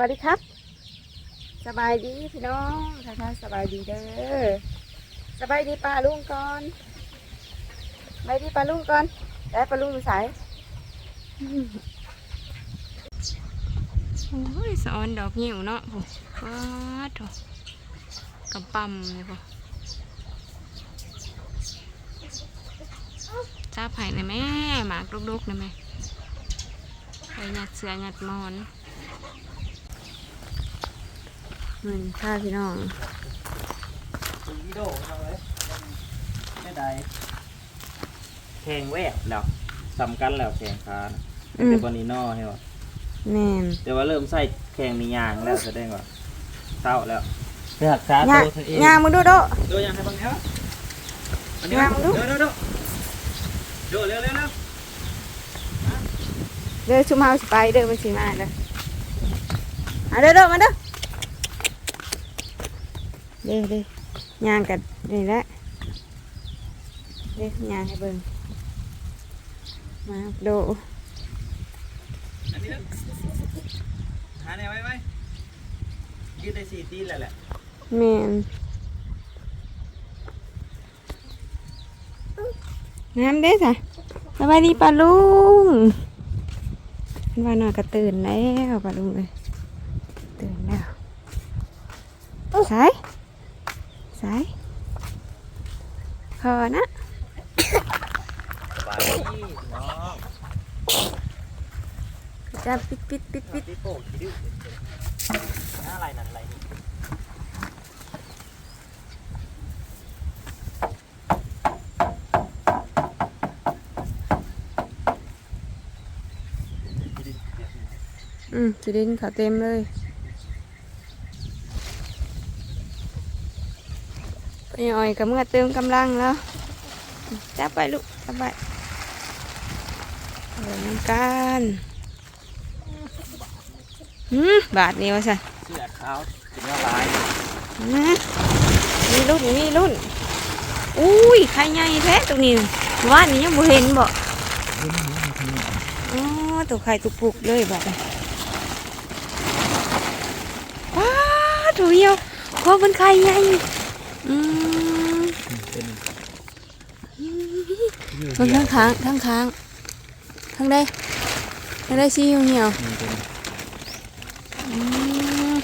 วัสดีครับ สบายดีพี่น้องท่านสบายดีเด้อสบายดีป้าลุงก่อนสบายดีป้าลุงก่อนได้ป้าลุงอยู่สายโอ้ยสอนดอกหิวเนาะผมว้าโถกำปั๊มเลยพ่อจ้าไผ่นะแม่หมากลุกๆนะแม่ไปหยัดเสือหยัดมอนเหมือนข้าพี่น้องวิโดทำเลยไม่ได้แข่งแวบแล้วสำคัญแล้วแข่งขานะอืมแต่บอนีนอใช่ป่ะแม่น แต่ว่าเริ่มใส่แข่งมียางแล้วแสดงว่าเศร้าแล้วเพื่อรักษาย่าตัวเธอเองย่างมึงดูโด ดูยังให้บังเนี้ยอันนี้ย่างดู เร็วเร็วเร็วเร็วเร็วเร็วเด้อชุมเฮาสิไปเด้อมันสิมาเด้อเอาเด้อเด้อมาเด้อ เด้อเด้อย่างกันนี่แหละเด้อย่างให้เบิ่งมาโดอันนี้เร็วหาแนวไว้ไว้ยืดได้สี่ตีนแล้วแหละแม่นน้ำเด้อจ้ะสบายดีป้าลุงว่านอนก็ตื่นแล้วป้าลุงเลยตื่นแล้วสายสาย พอนะจะปิดปิดปิดปิดพี่โป้ขี้ดื้อหน้าอะไรนั่นอะไรนี่อืออืมจีดินเขาเต็มเลย ไปอ่อยกับเมื่อเติมกำลังแล้วจับไปลูกจับไปเดินน้ำกันหืมบาทนี้วะสิเสื้อขาวถึงว่าลายหืมมีรุ่นมีรุ่นอุ้ยไข่ใหญ่แท้ตรงนี้ว่านนี้ยังบ่เห็นบ่อ๋อตัวไข่ตุกปุกเลยบาดนี้ว้าตัวเดียวเพราะมันไข่ใหญ่ อืมเป็นมันข้างค้างข้างค้างข้างใดข้างใดซีเหี่ยวเหี่ยวมันเป็นอืม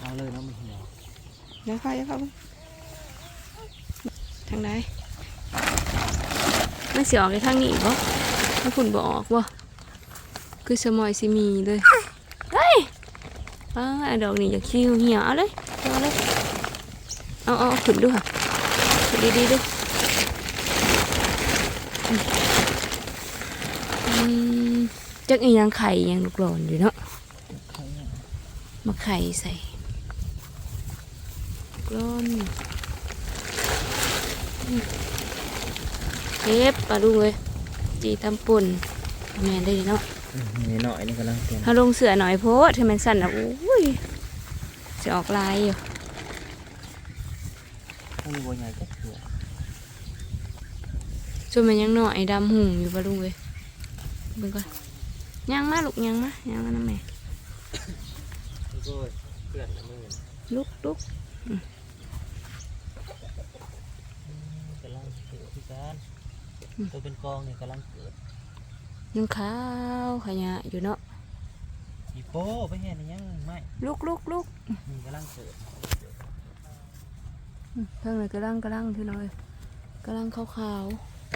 เอาเลยเนาะมันเหี่ยวเดี๋ยวเข้าเดี๋ยวเข้าทางใดมันสิออกในทางนี้บ่ถ้าคุณบออกบ่คือสมอยสิมีเลยเฮ้ยป้าดอกนี้อยากซีเหี่ยวเอาเลยเอาเลย เอาเอาเอาขึ้นดูค่ะขึ้นดีๆดูอืมจักอีหยังไข่อีหยังลูกหลอนอยู่เนาะมาไข่ใส่กล้อนเก็บปลาดุงเลยจีตำปุ่นแม่นได้ดีเนาะนี่หน่อยนี่กำลังเต็มถ้าลงเสือหน่อยโพดให้มันสั่นอะอุ้ยจะออกลายอยู่ต้อง มีบัวใหญ่ก็เถื่อจนมันยังหน่อยดำหุ่งอยู่ปลาดุงเลยเบิ่งก่อนย่างมาลูกย่างมาย่างมาน้ำแม่โอ้ยเพื่อนละมือลุกลุกกำลังเกิดที่การตัวเป็นกองเนี่ยกำลังเกิดยังขาวขยะอยู่เนาะอีโป้ไปเห็นยังไม่ลุกลุกลุกนี่กำลังเกิด อืมเพิ่งเลยกระลังกระลังเท่าน้อยกระลังขาว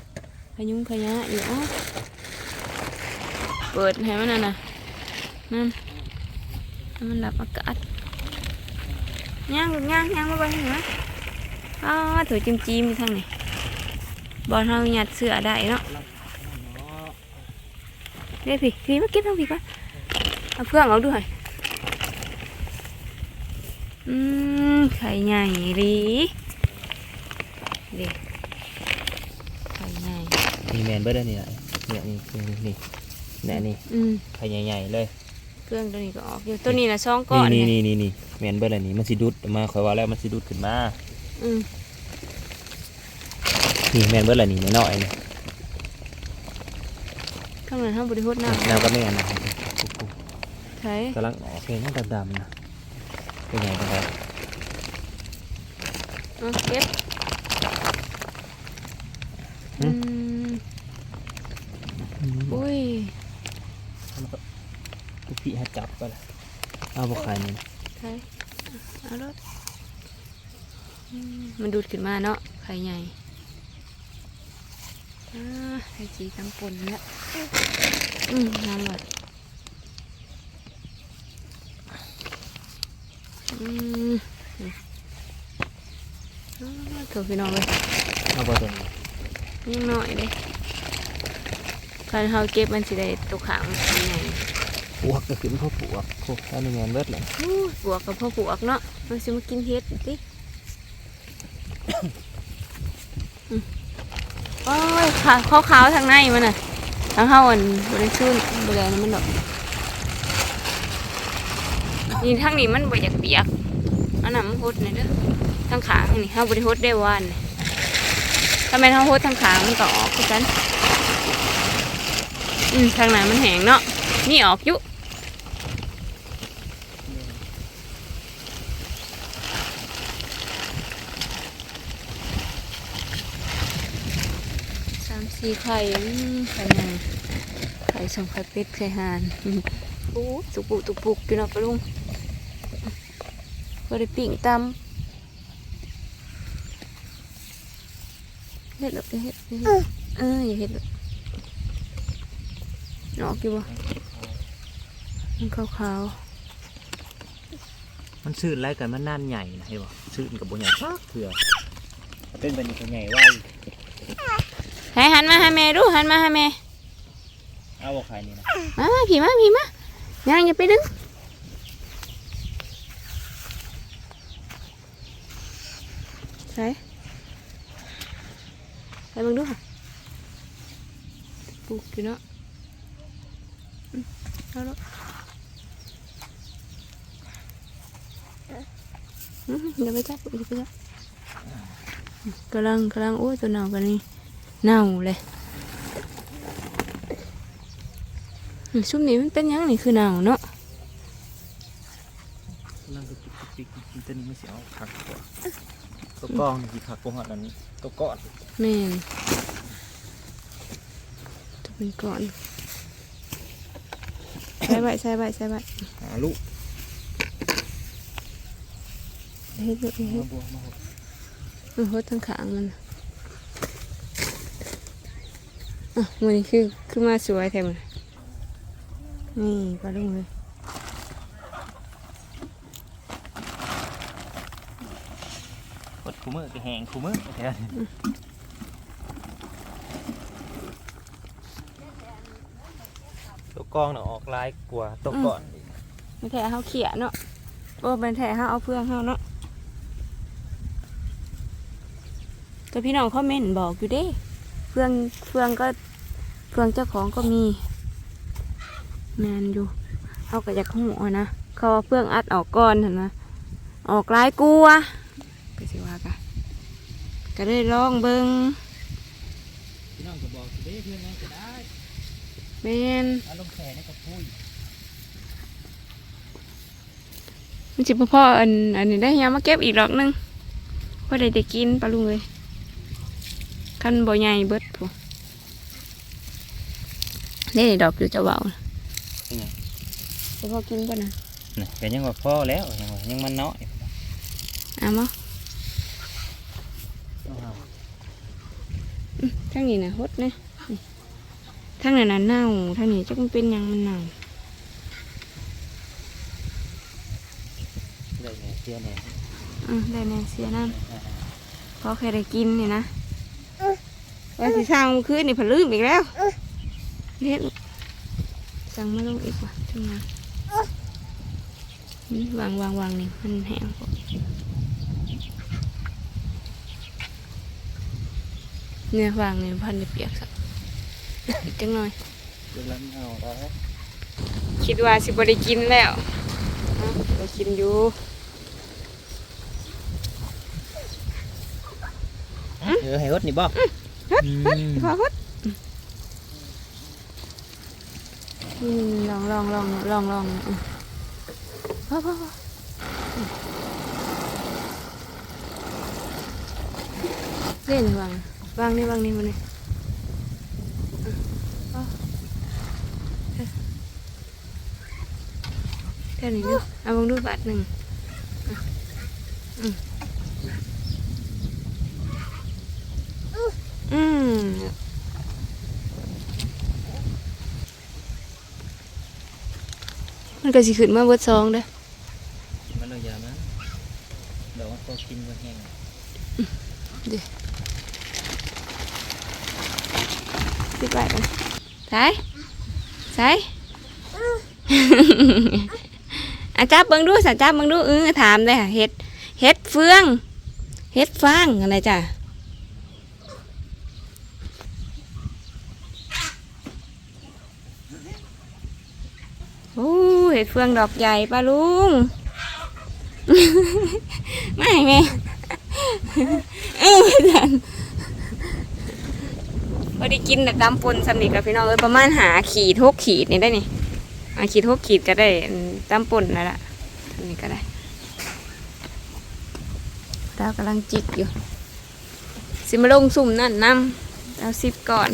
ๆขยุงขยะอยู่อ้าวเปิดให้มันน่ะนะนั่นให้มันรับอากาศย่างลูกย่างย่างมาไปเห็นไหมอ้าวถือจิ้มจิ้มอยู่ทางไหนบอลเฮาหยัดเสือได้เนาะเนาะเดี๋ยวพี่พี่มาเก็บทางพี่ก่อนเอาเพื่องเอาด้วยอืม ไข่ใหญ่ดีเด็กไข่ใหญ่มีแมนเบิร์ดนี่แหละเนี่ยนี่นี่นี่แน่นี่อืมไข่ใหญ่ๆเลย เครื่องตัวนี้ก็ออกอยู่ตัวนี้นะสองก้อนนี่เนี่ยนี่นี่นี่แมนเบิร์ดอะไรนี่มันสิดุดออกมาคอยว่าแล้วมันสิดุดขึ้นมาอืมนี่แมนเบิร์ดอะไรนี่น้อยๆนี่ข้างหลังห้ามบริโภคน้ำแล้วก็แม่นนะใช่กำลังออกเพลงมันดำๆนะเป็นไงบ้างครับ เอาเก็บอืมอุ้ยทุกพี่ให้จับไปละเอาบุคคลนี่ใช่เอารถอืมมันดูดขึ้นมาเนาะไข่ใหญ่อ่าไข่จีตังปนแล้วอืมน้ำหวานอืม อ่าโถพี่น้องเลยเอาไปตรงนี้ยังน้อยเลยการเฮาเก็บมันสิได้ตกขางมันใหญ่ปวกก็ขึ้นเพราะปวกโอ้อันนี้งานเบิดเลยอู้ปวกกับพ่อปวกเนาะมันสิมากินเฮ็ดอีกติอืมโอ้ยขาขาวๆทางในมันน่ะทางเฮาอันบริสุทธิ์บริแลมันดอกนี่ทางนี้มันบ่อยากเปียกอันนั้นมันหดนี่เด้อ ทางขางนี่เฮาบ่ได้หดได้วานนี่ถ้าแม่นเฮาหดทางขางมันก็ออกคือกันอืมทางนั้นมันแห้งเนาะนี่ออกอยู่สามสี่ไข่อืมไข่ไงไข่สองไข่เป็ดไข่ห่านอืมโอ้ตุกปุกตุกปุกอยู่เนาะปะลุงบริปิ่งตำ เฮ็ดหรอกอย่าเฮ็ดอย่าเฮ็ดเอออย่าเฮ็ดหรอกออกอยู่บ่มันขาวมันซื่นไรกันมันน่านใหญ่นะเห็นบ่ซื่นกับบุญใหญ่ชักเถื่อเป็นแบบนี้ก็ใหญ่ไว้ๆให้หันมาให้แม่ดูหันมาให้แม่ เอาบุคคลนี่นะมามาผีมาผีมาย่างอย่าไปดึงใส่ใส่ เบังดูค่ะปลูกอยู่เนาะอืมเอาเนาะอืมอย่าไปจับอย่าไปจับกำลังกำลังโอ้ตัวเน่ากันนี่เน่าเลยอืมซุ่มนี้มันเป็นยังนี่คือหนาวเนาะ นั่งก็ปิ๊กปิ๊กปิ๊กปิ๊กตัวนี้ไม่เสียเอาคักกว่าตัว กล้องนี่สิคักกว่าหันนั้นตัวก้อนแม่นจะเป็นก่อนใส่ใบใส่ใบใส่ใบหาลูกเฮ็ดลูกเฮ็มาดบวกมาบวกมันโหดทั้งขางมันอะมันนี่คือคือมาสวยแท้มันนี่ปลาลุงเลย กด คูมือก็แหงคูมือแท้ตัวกล้องน่ะออกลายกว่าตัวก้อนอีกมันแท้เฮาเขี่ยเนาะโอ้เป็นแท้เฮาเอาเพื่องเฮาเนาะก็พี่น้องคอมเมนต์บอกอยู่เด้เฟืองเฟืองก็เฟืองเจ้าของก็มีแมนอยู่เขาก็อยากหัวนะเขาว่าเพื่องอัดออกก่อนเห็นไหมออกหลายกลัวก็สิว่ากัน ก็ได้ลองเบิงพี่น้องก็บอกสิเด้เพื่อนน้องก็ได้แมนอารมณ์แข็ในกระพุ้ยมันจิพ่ออันอันนี้ได้ยังมาเก็บอีกดอกหนึงพอได้จะกินปลาลุงเลยคันบ่ใหญ่เบิดผู้นี่ดอกอยู่จะเบาน่ะเป็นไงจะพอกินป่ะนะนี่ก็ยังว่าพ่อแล้วยังว่ายังมันน้อยเอามาอืม ทั้งนี้นะฮดนะนี่ทั้งนั้นน่ะเน่าทั้งนี้จักมันเป็นหยังมันเน่าได้ไงเสียแน่อืมได้แน่เสียน้ำพอแค่ได้กินนี่นะว่าสิสร้างมื้อคืนนี่ผลืมอีกแล้วเฮ็ดสั่งมาลงอีกว่ะจังนะนี่วางวางวางนี่มันแห้งพอ เนี่ยวางนี่พันจะเปียกสักอีกจังหน่อยกำลังเอาแล้วคิดว่าสิบ่ได้กินแล้วเอ้าได้กินอยู่เออให้รถนี่บ่ฮัดฮัดพอฮัดอืมลองลองลองลองลองอืมพ่อพ่อพ่ออืมเล่นวาง วางนี่วางนี่มานี่อะพ่อเออเท่านี้เนาะเอาวางดูบาทหนึ่งอะอืมอืมมันก็สิขึ้นมาเบิดซองเด้อมันเอายามันเดี๋ยวว่าตัวกินก็แห้ง สิบใบกันใส่ใส่อาจับเบิ่งดูสัจับเบิ่งดูเออถามได้ค่ะเฮ็ดเฮ็ดเฟืองเฮ็ดฟางอะไรจ้ะโอ้เฮ็ดเฟืองดอกใหญ่ป้าลุง ไม่แม่ เออจัน พอได้ กินแต่ตำปนสำนีกับพี่น้องเอ้ยประมาณหาขีดหกขีดนี่ได้นี่อาขีดหกขีดก็ได้ตำปนนั่นแหละนนี้ก็ได้เรากำลังจิกอยู่สิมาลงสุ่มนั่นน้ำเราสิบก่อน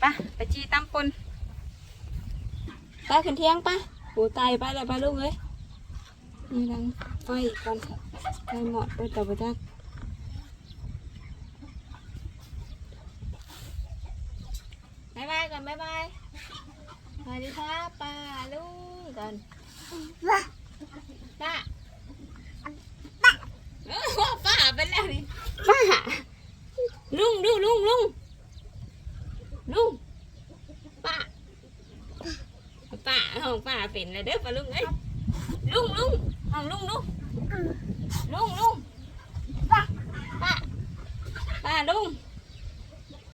ไปะไปจีตำปนไปขึ้นเที่ยงปะปูไตไปแล้วปะลูกเอ้ยนี่รังไฟก่อนไฟหมดไปต่อไปจ้า บายบาย ก่อนบายบายสวัสดีครับป้าลุงก่อนป้าป้าเออป้าไปแล้วนี่ป้าลุงดูลุงลุงลุงป้าป้าห้องป้าเป็นเลยเด้อป้าลุงเอ้ยลุงลุงห้องลุงลุงลุงลุงป้าป้าป้าลุง